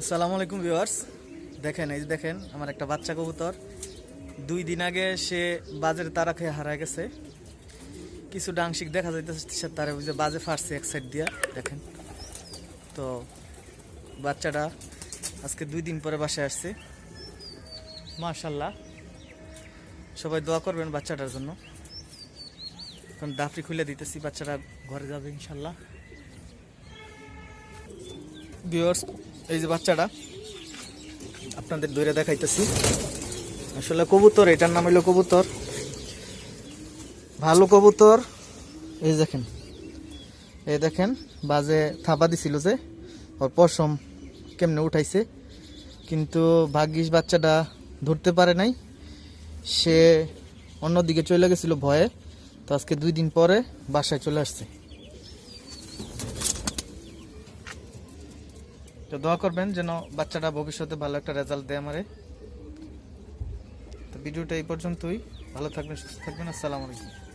আসসালামু আলাইকুম ভিউয়ার্স। দেখেন, এই দেখেন, আমার একটা বাচ্চা কবুতর। দুই দিন আগে সে বাজের তারা খেয়ে হারায় গেছে। কিছু ডাংশিক দেখা যাইতেছে তারা যে বাজে ফাটছে এক সাইড দিয়া, দেখেন। তো বাচ্চাটা আজকে দুই দিন পরে বাসায় আসছে। মাশাল্লাহ সবাই দোয়া করবেন বাচ্চাটার জন্য। এখন দাফরি খুলে দিতেছি, বাচ্চাটা ঘরে যাবে ইনশাল্লাহ ভিউয়ার্স এই যে বাচ্চাটা, আপনাদের দৈরে দেখাইতেছি। আসলে কবুতর, এটার নাম হলো কবুতর। ভালো কবুতর। এই দেখেন এই দেখেন, বাজে থাবা দিছিল যে, ওর পশম কেমনে উঠাইছে। কিন্তু ভাগ্যিস বাচ্চাটা ধরতে পারে নাই। সে অন্যদিকে চলে গেছিল ভয়ে। তো আজকে দুই দিন পরে বাসায় চলে আসছে। তো দোয়া করবেন যেন বাচ্চাটা ভবিষ্যতে ভালো একটা রেজাল্ট দেয় আমারে। তো ভিডিওটা এই পর্যন্তই। ভালো থাকবেন, সুস্থ থাকবেন। আসসালামু আলাইকুম।